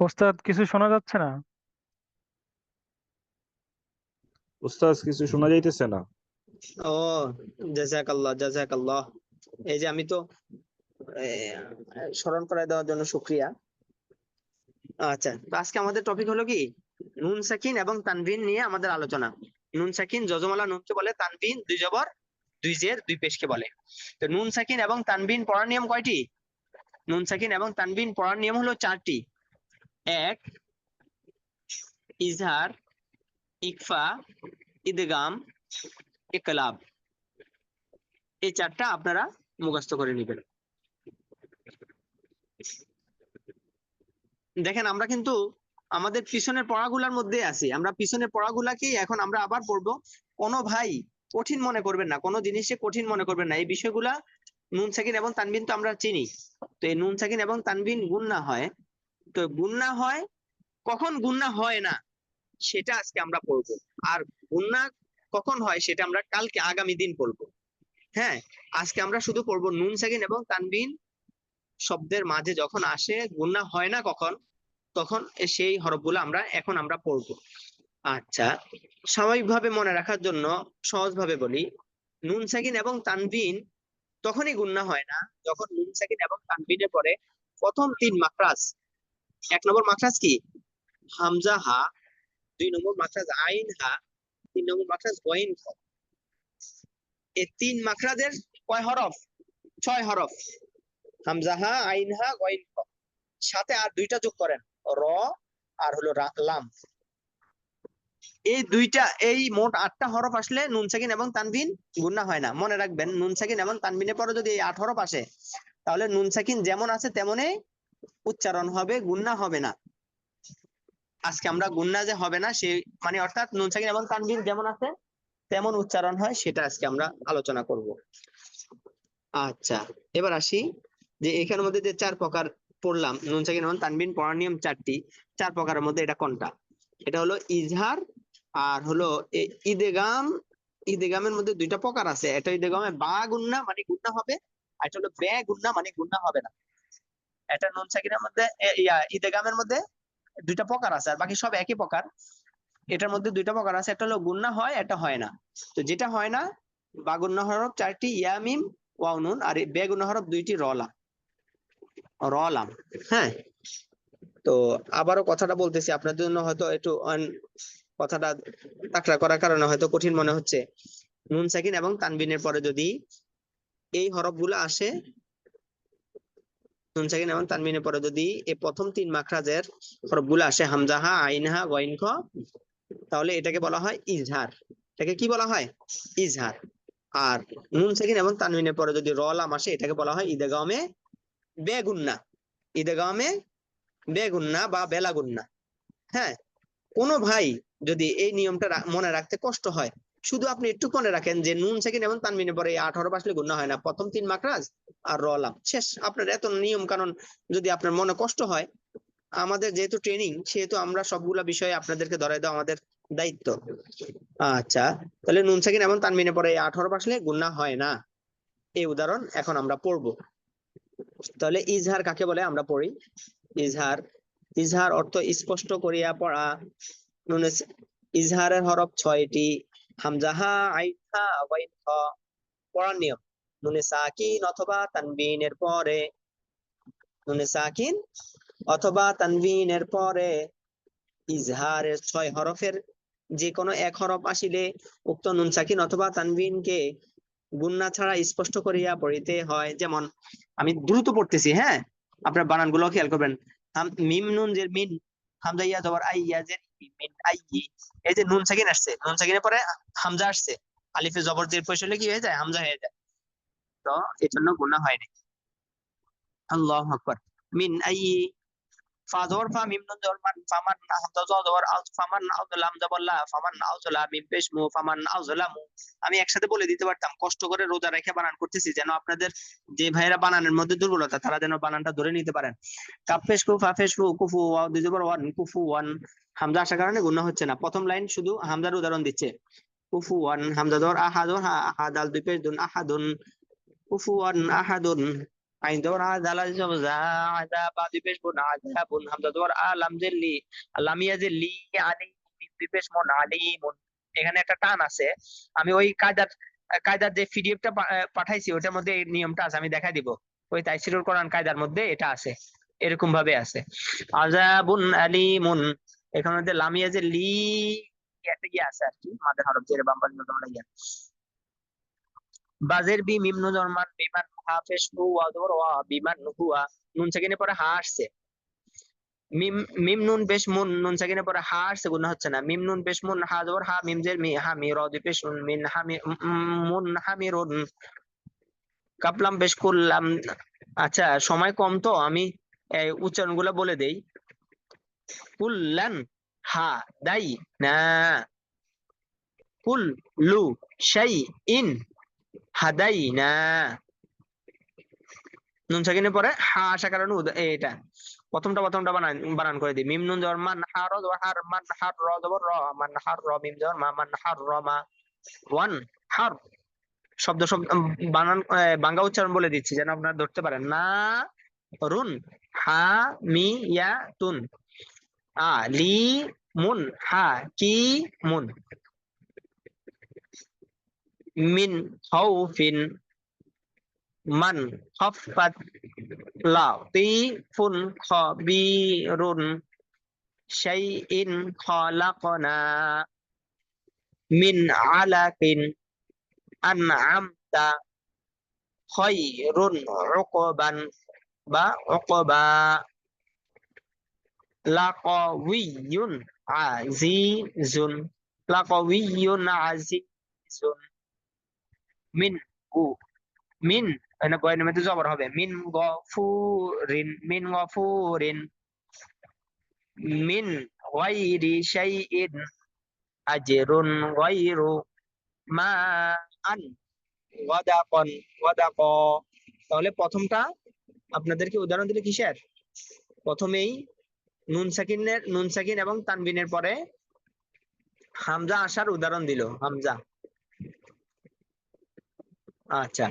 ওস্তাদ কিছু শোনা যাচ্ছে না? উস্তাদ কিছু শোনা যাইতেছে না? ও জাজাকাল্লাহ জাজাকাল্লাহ এই যে আমি তো স্মরণ করায় দেওয়ার জন্য শুক্রিয়া। আচ্ছা আজকে আমাদের টপিক হলো কি? নুন সাকিন এবং তানবিন নিয়ে আমাদের আলোচনা। নুন সাকিন যজমালা নুনকে বলে তানবিন দুই জবর দুই জের দুই পেশকে বলে। তো নুন সাকিন এবং তানবিন পড়ার নিয়ম কয়টি? নুন সাকিন এবং তানবিন পড়ার নিয়ম হলো চারটি। এক, ইজহার, ইকফা, ইদগাম, ইকলাব। এই চারটা আপনারা মুখস্থ করে নেবেন। দেখেন, আমরা কিন্তু আমাদের পিছনের পড়াগুলার মধ্যে আছি। আমরা পিছনের পড়াগুলাকেই এখন আমরা আবার পড়ব। কোনো ভাই কঠিন মনে করবেন না, কোনো জিনিসে কঠিন মনে করবেন না। এই বিষয়গুলা নুন, সাকিন এবং তানবিন তো আমরা চিনি। তো এই নুন, সাকিন এবং তানবিন গুণ গুন্না হয় গুন্না হয়, কখন গুন্না হয় না, সেটা আজকে আমরা পড়ব। আর গুন্না কখন হয় সেটা আমরা কালকে আগামী দিন পড়ব। হ্যাঁ আজকে আমরা শুধু পড়ব নুন, সাকিন এবং তানবিন শব্দের মাঝে যখন আসে, গুন্না হয় না কখন, তখন সেই হরফগুলো আমরা এখন আমরা পড়ব। আচ্ছা স্বাভাবিকভাবে মনে রাখার জন্য সহজভাবে বলি, নুন, সাকিন এবং তানবিন তখনই গুন্না হয় না, যখন নুন, সাকিন এবং তানবিনের পরে প্রথম তিন মাকরাজ এক নম্বর মাকরাজ কি? হামজা হা, দুই নম্বর মাকরাজ আইন হা, তিন নম্বর মাকরাজ গইন খ এই তিন মাকরাজের কয় হরফ? ছয় হরফ। হামজাহা আইনহা গইন খ সাথে আর দুইটা যোগ করেন, র আর হলো লাম। এই দুইটা, এই মোট আটটা হরফ আসলে নুন, সাকিন এবং তানবিন গুন্না হয় না। মনে রাখবেন, নুন, সাকিন এবং তানবিনের পরে যদি এই আট হরফ আসে, তাহলে নুন, সাকিন যেমন আছে তেমনই উচ্চারণ হবে, গুন্না হবে না। আজকে আমরা গুন্না যে হবে না সেই মানে অর্থাৎ নুন, সাকিন এবং তানবিন যেমন আছে, তেমন উচ্চারণ হয়, সেটা আজকে আমরা আলোচনা করব। আচ্ছা এবার আসি যে এখানের মধ্যে যে চার প্রকার পড়লাম, নুন, সাকিন এবং তানবিন পড়ার নিয়ম চারটি। চার প্রকারের মধ্যে এটা কোনটা? এটা হলো ইজহার, আর হলো ইদেগাম ইদেগামের মধ্যে দুইটা প্রকার আছে, এটা ইদেগামে বা গুন্না মানে গুন্না হবে, আর এটা হলো বে গুন্না মানে গুন্না হবে না। এটা নুন সাকিনের মধ্যে ইদেগামের মধ্যে দুইটা প্রকার আছে, আর বাকি সব একই প্রকার। এটার মধ্যে দুইটা প্রকার আছে, একটা হলো গুন্না হয়, একটা হয় না। তো যেটা হয় না, বা গুন্না হরফ চারটি ইয়ামিম ওয়াও, নুন, আর এই বে গুন্না হরফ দুইটি রলাম রলাম হ্যাঁ? তো আবারও কথাটা বলতেছি আপনাদের জন্য হয়তো একটু কথাটা তাকড়া করার কারণে হয়তো কঠিন মনে হচ্ছে। নুন সাকিন এবং তানবিনের পরে যদি এই হরফগুলো আসে পরে যদি প্রথম তিন মাখরাজের আসে, হামজাহা, আইনহা গইন তাহলে এটাকে বলা হয় ইজহার। এটাকে কি বলা হয়? ইজহার। আর নুন এবং তানবিনের পরে যদি আসে, এটাকে বলা হয় বেগুন্না। ঈদগামে বেগুন্না বা বেলাগুন্না। হ্যাঁ কোনো ভাই যদি এই নিয়মটা মনে রাখতে কষ্ট হয়, শুধু আপনি একটু মনে রাখেন যে নুন সেকেন্ড এবং তানবিনের পরে আঠারো আসলে গুণা হয় না। প্রথম তিন মাকরাজ আর রলাম। শেষ, আপনার এত নিয়ম কানুন যদি আপনার মনে কষ্ট হয়, আমাদের যেহেতু ট্রেনিং সেহেতু আমরা সবগুলা বিষয়ে আপনাদেরকে ধরাই দেওয়া আমাদের দায়িত্ব। আচ্ছা তাহলে নুন, সেকেন্ড এবং তানবিনের পরে আঠারো আসলে গুণা হয় না। এই উদাহরণ এখন আমরা পড়ব। তাহলে ইজহার কাকে বলে? আমরা পড়ি। ইজহার ইজহার অর্থ স্পষ্ট করিয়া পড়া। নুনে ইজহারের হরফ ছয়টি। হামজাহা ওয়াইন খ পড়ার নিয়ম। নুনে সাকিন অথবা তানবিনের পরে, নুনে সাকিন অথবা তানবিনের পরে ইজহারের ছয় হরফের যে কোনো এক হরফ আসিলে উক্ত নুন সাকিন অথবা তানবিনকে গুন্না ছাড়া স্পষ্ট করিয়া পড়িতে হয়। যেমন, আমি দ্রুত পড়তেছি হ্যাঁ? আপনার বানানগুলো খেয়াল করবেন। মিম নুন যে মিন, হামজা ইয়া জবর আই ইয়া মিন আই। এই যে নুন সাকিন আসছে, নুন সাকিনের পরে হামজা আসছে। আলিফে জবর জের পয়সা হলে কি হয়ে যায়? হামজা হয়ে যায়। তো এই জন্য গুণা হয়নি। আল্লাহ আকবার। মিন আই ফা জবর ফা মিম নুন জবর মান ফামান হামজা জ জবর আল ফামান আউজলাম জবর লা ফামান আউজলা মিম পেশ মু ফামান আউজলামু আমি একসাথে বলে দিতে পারতাম, কষ্ট করে রোজা রেখে বানান করতেছি যেন আপনাদের যে ভাইয়েরা বানানের মধ্যে দুর্বলতা, তারা যেন বানানটা ধরে নিতে পারেন। কাফেশ কু ফাফেশ কু, কুফু, ওয়াও দুই জবর ওয়ান, কুফু ওয়ান। হামজা আসার কারণে গুণ হচ্ছে না। প্রথম লাইন শুধু হামজার উদাহরণ দিচ্ছে। কুফু ওয়ান, হামজা ধর আহাদুন হা আহাদাল দুই পেশ দুন আহাদুন আহাদুন। আইন জবর আ জালা জবর জা আজা বা দুই পেশ বুন আজাবুন হামজা জবর আ লাম জের লি জের লি, আলি মিম দুই পেশ আলিমুন এখানে একটা টান আছে। আমি ওই কায়দার কায়দার যে পিডিএফটা পাঠাইছি, ওটার মধ্যে এই নিয়মটা আছে, আমি দেখাই দিব। ওই তাইসিরুল কোরআন কায়দার মধ্যে এটা আছে, এরকম ভাবে আছে। আজাবুন আলিমুন এখানে মধ্যে লামিয়া যে লি, একটা ইয়ে আছে আর কি, মাদের হরফ জেরে বাম্পার নিয়ম ইয়া। বাজের বি মিম নুন বিমান হাফেশ হু ওয়া জবর ওয়া বিমান হুয়া, নুন সাকিনের পরে হা আসছে। মিম মিম নুন পেশ মুন, নুন সাকিনের পরে হা আসছে, গুণ হচ্ছে না। মিম নুন পেশ মুন, হা জবর হা মিম জের, মি, হা মি, র পেশ নুন, মিন, হা মি মুন, হা মি, রুন। কাপলাম পেশ করলাম আচ্ছা সময় কম তো, আমি এই উচ্চারণগুলো বলে দেই। কুল্লান, হা, দাই, না। কুল লু শাই ইন হাদাইনা। নুন সাকিনের পরে হা এটা প্রথমটা প্রথমটা বানান বানান করে দিই। মিম নুন জবর মান হার মান হার র র, মান হার র, মিম মা, মান হার র, মা। ওয়ান হার শব্দ শব্দ বানান বাংলা উচ্চারণ বলে দিচ্ছি, যেন আপনারা ধরতে পারেন। না, রুন, হা, মি, ইয়া, তুন। আ, লি, মুন, হা, কি, মুন। min khaufin man khaffat latifun khabirun syai'in khalaqna min alakin an'amta khairun uqban ba uqba laqawiyyun azizun laqawiyyun azizun. মিন গু, মিন এখানে গয়ের মধ্যে জবর হবে। মিন গফুরিন মিন গফুরিন, মিন গায়রি শাইইন, আজরুন গায়রু মা আন ওয়াদাকন ওয়াদাক তাহলে প্রথমটা আপনাদেরকে উদাহরণ দিলে কিসের? প্রথমেই নুন সাকিনের, নুন সাকিন এবং তানবিনের পরে হামজা আসার উদাহরণ দিল, হামজা। আচ্ছা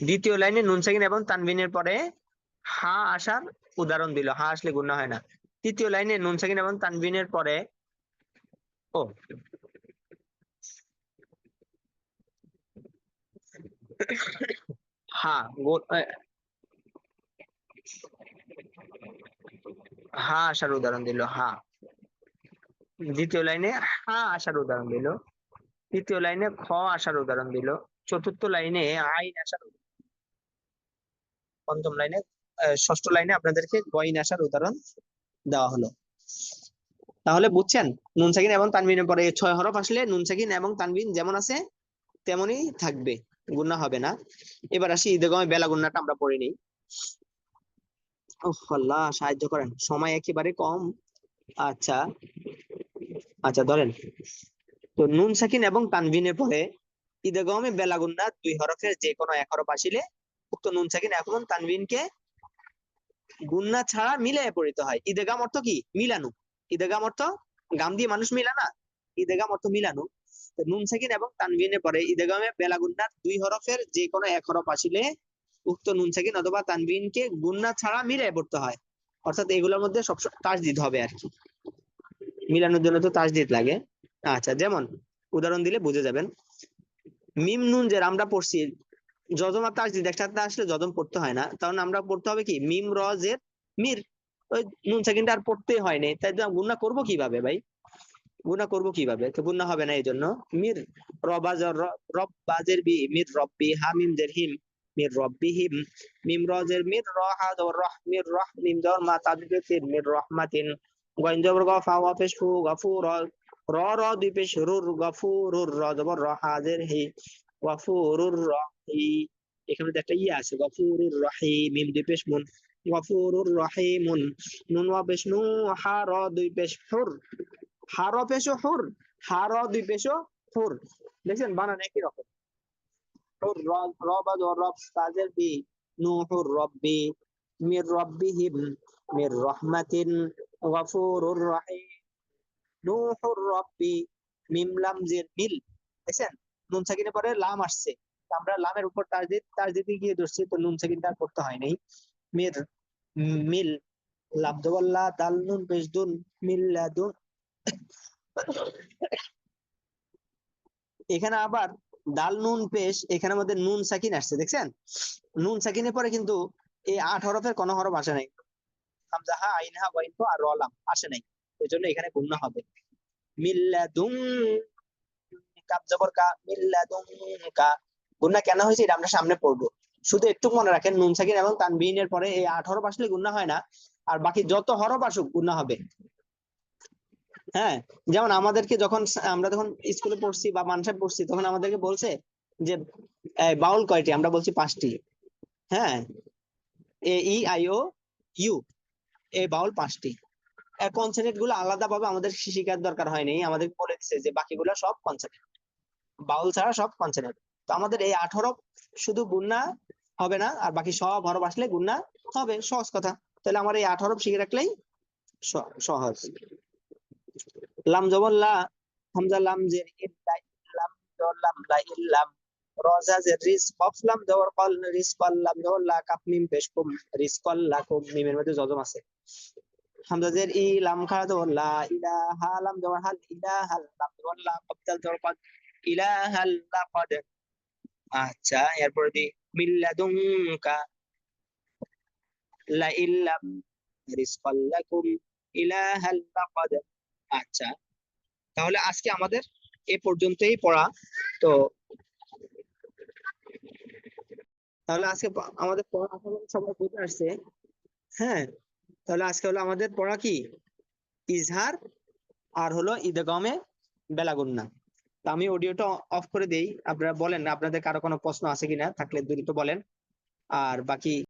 দ্বিতীয় লাইনে নুন সাকিন এবং তানবিনের পরে হা আসার উদাহরণ দিল। হা আসলে গুণা হয় না। তৃতীয় লাইনে নুন সাকিন এবং তানবিনের পরে ও। হা হা আসার উদাহরণ দিল, হা। দ্বিতীয় লাইনে হা আসার উদাহরণ দিল। তৃতীয় লাইনে খ আসার উদাহরণ দিল। চতুর্থ লাইনে আইন আসার পঞ্চম লাইনে ষষ্ঠ লাইনে আপনাদেরকে গইন আসার উদাহরণ দেওয়া হলো। তাহলে বুঝছেন? নুন, সাকিন এবং তানবিনের পরে ছয় হরফ আসলে নুন, সাকিন এবং তানবিন যেমন আছে, তেমনই থাকবে। গুণা হবে না। এবার আসি ঈদগমে বেলা গুন্নাটা আমরা পড়ে নিই। আল্লাহ, সাহায্য করেন। সময় একেবারে কম। আচ্ছা। আচ্ছা ধরেন। তো নুন, সাকিন এবং তানবিনের পরে ঈদগমে বেলা গুন্না দুই হরফের যে কোনো এক হরফ আসিলে উক্ত নুন সাকিন এবং তানবিনকে গুন্না ছাড়া মিলিয়ে পড়িতে হয়। ঈদগাম অর্থ কি? মিলানো। ঈদগাম অর্থ গাম দিয়ে মানুষ মিলা না ঈদগাম অর্থ মিলানো। নুন সাকিন এবং তানবিনের পরে ঈদগামে বেলা গুন্নার দুই হরফের যে কোনো এক হরফ আসিলে উক্ত নুন সাকিন অথবা তানবিনকে গুন্না ছাড়া মিলিয়ে পড়তে হয়। অর্থাৎ এগুলোর মধ্যে সব দিতে হবে আর কি। মিলানোর জন্য তো তাস দিতে লাগে। আচ্ছা যেমন উদাহরণ দিলে বুঝে যাবেন। মিম নুন যে আমরা পড়ছি, যজম আর তাসদিদ একসাথে আসলে যজম পড়তে হয় না। কারণ আমরা পড়তে হবে কি? মিম, র, জের, মির। ওই নুন সেকেন্ড আর পড়তে হয়নি তাই তো গুণা করব কীভাবে ভাই? গুণা করব কীভাবে? তো গুণা হবে না এই জন্য মির রবাজর রব বাজের বি, মির রব্বি হা, মিম, জের, হিম, মির রব্বি হিম, মিম রজের মির, র, হা জবর রহ মির রহ মিম জবর মা তাদবির মির, রহমাতিন। গইন জবর গ, ফা ওয়া পেশ ফু গফুর র র দুই পেশ রুর গফুরুর র জবর র হাজের হি গফুরুর রহি এখানে একটা ইয়ে আছে গফুরুর রহিম মিম দুই পেশ মুন গফুরুর রহিমুন নুন ওয়া পেশ নু হা র দুই হুর হা র পেশ হুর হা র দুই হুর। দেখছেন, বানান একই রকম। হুর র র বা জ রব তাজের বি, নুহুর রব্বি, মির রব্বিহিম, মির রহমাতিন গফুরুর রহিম নুহুর রব্বি মিম লাম জের মিল। দেখছেন? নুন সাকিনের পরে লাম আসছে। আমরা লামের উপর তাজদিদ তাজদিদ গিয়ে ধরছি, তো নুন সাকিনটা করতে হয় নাই। মির মিল লাব্দওয়াল্লা দাল নুন পেশ দুন মিল্লাদুন এখানে আবার দাল, নুন পেশ এখানে আমাদের নুন, সাকিন আসছে, দেখছেন? নুন, সাকিনের পরে কিন্তু এই আট হরফের কোনো হরফ আসে নাই। হামজা হা, আইন হা, ওয়াইন আর রলাম আসে নাই। এই জন্য এখানে গুণনা হবে। মিল্লাদুন কাপ জবর কা মিল্লাদুন কা গুণনা কেন হয়েছে? এটা আমরা সামনে পড়ব। শুধু একটু মনে রাখেন, নুন সাকিন এবং তানবিনের পরে এই আট হরফ আসলে গুণনা হয় না। আর বাকি যত হরফ আসুক গুণনা হবে। হ্যাঁ? যেমন আমাদেরকে যখন আমরা যখন স্কুলে পড়ছি বা মানসায় পড়ছি, তখন আমাদেরকে বলছে যে বাউল কয়টি? আমরা বলছি পাঁচটি। হ্যাঁ? A, E, I, O, U. এই বাউল পাঁচটি। কনসেন্ট্রেটগুলো আলাদা ভাবে আমাদের শিকার দরকার হয়নি আমাদের বলে দিচ্ছে যে বাকিগুলো সব কনসেন্ট্রেট বাউল ছাড়া সব কনসেন্ট্রেট তো আমাদের এই আঠারো শুধু গুণনা হবে না, আর বাকি সব হরফ আসলে গুণনা হবে। সহজ কথা। তাহলে আমার এই হরফ শিখে রাখলেই সহজ। লাম জবর লা, হামজা লাম জের লাম লা ইল্লাম রজা জের রিস কফ লাম জবর কল রিস কল লাম জবর লা, কাপ মিম পেশ কুম রিস কল লা কুম, মিমের মধ্যে জজম আছে। হামজা জের ই লাম জবর লা ইলাহা লাম জবর হাল ইলাহাল লাম জবর লা কফ দাল জবর কদ। ইলাহাল লাকাদ আচ্ছা এরপরে দি, মিল্লাদুনকা, লা ইল্লাম রিজকাল লাকুম ইলাহাল লাকাদ আচ্ছা তাহলে আজকে আমাদের এ পর্যন্তই পড়া, তো তাহলে আজকে আমাদের পড়া সবাই বুঝে আসছে হ্যাঁ? তাহলে আজকে হলো আমাদের পড়া কি? ইজহার আর হলো ঈদগামে বেলাগুন্না। তো আমি অডিওটা অফ করে দেই। আপনারা বলেন, আপনাদের কারও কোনো প্রশ্ন আছে কিনা থাকলে দ্রুত বলেন। আর বাকি